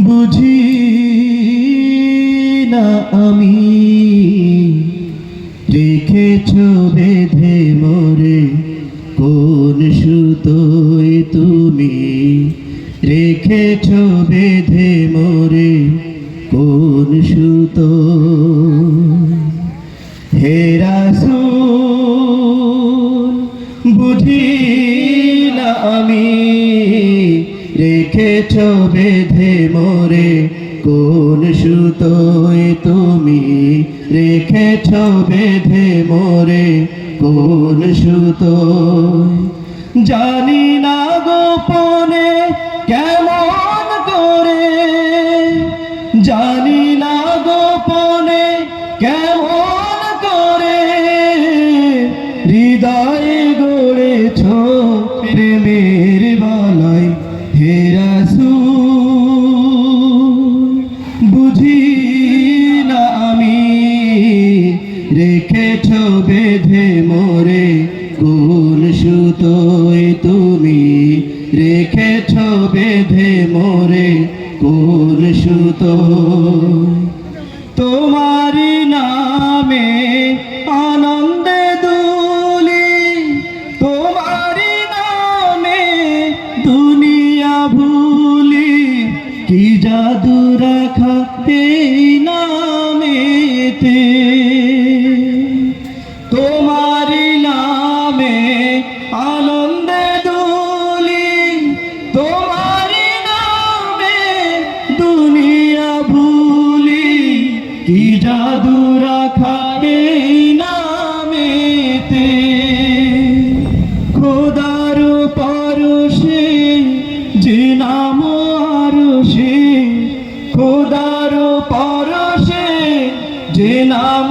বুঝি না আমি, রেখেছ বেঁধে মোরে, কোন সুতোয় তুমি? রেখেছ বেঁধে মোরে, কোন সুতো হেরাসুল বুঝি না আমি রেখেছ বেঁধে মোরে। কোন সুতোয় তুমি রেখেছ বেঁধে মোরে? কোন সুতোয়? জানি না গোপনে কেমন করে। জানি না গোপনে কেমন করে। হৃদয়ে রেখেছ বেঁধে মোরে কোন সুতোয় তুমি। রেখেছ বেঁধে মোরে কোন সুতো তোমারি নামে আনন্দে দুলি। তোমারি নামে দুনিয়া ভুলি। কি জাদু রাখা জাদু রাখা এই নামেতে খোদার পরশে যে নাম আরশে খোদার পরশে যে নাম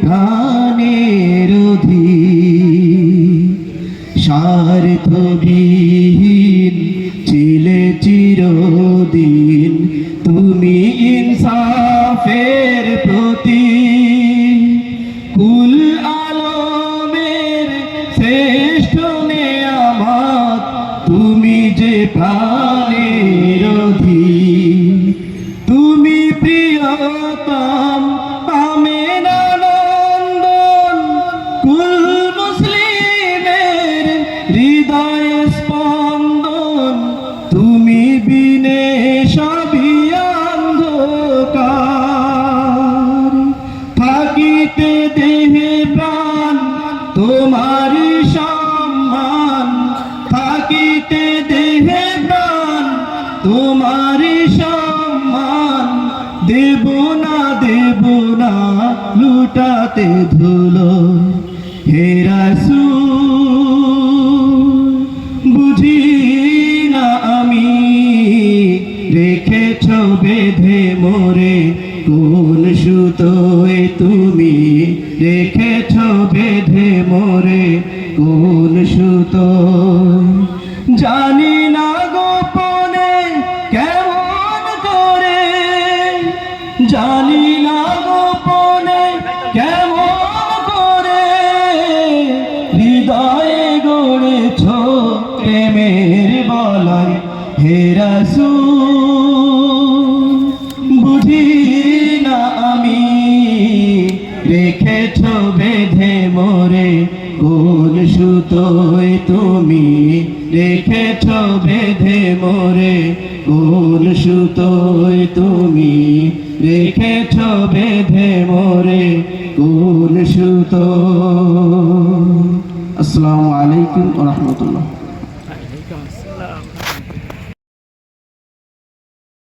প্রাণের স্বার্থবিহীন ছিলে চিরদিন। তুমি ইনসাফের প্রতি কুল আলমের শ্রেষ্ঠ নিয়ামত তুমি যে প্রাণের হৃদয় স্পন্দন, তুমি বিনে সবই অন্ধকার। থাকিতে দেহে প্রাণ তোমার সম্মান। থাকিতে দেহে প্রাণ তোমার সম্মান। দেব না দেব না, লুটাতে ধুলো। হেরাসু বুঝি কোন সুতোয় তুমি রেখেছ বেঁধে মোরে কোন সুতোয়। জানি না গোপনে কেমন করে, জানি না গোপনে কেমন করে, হৃদয়ে গড়েছ প্রেমের বলাই হেরাসু বুঝি রেখেছ বেঁধে মোরে কোন সুতোয় তুমি। রেখেছ বেঁধে মোরে কোন সুতো আসসালামু আলাইকুম রহমতুল্লাহ।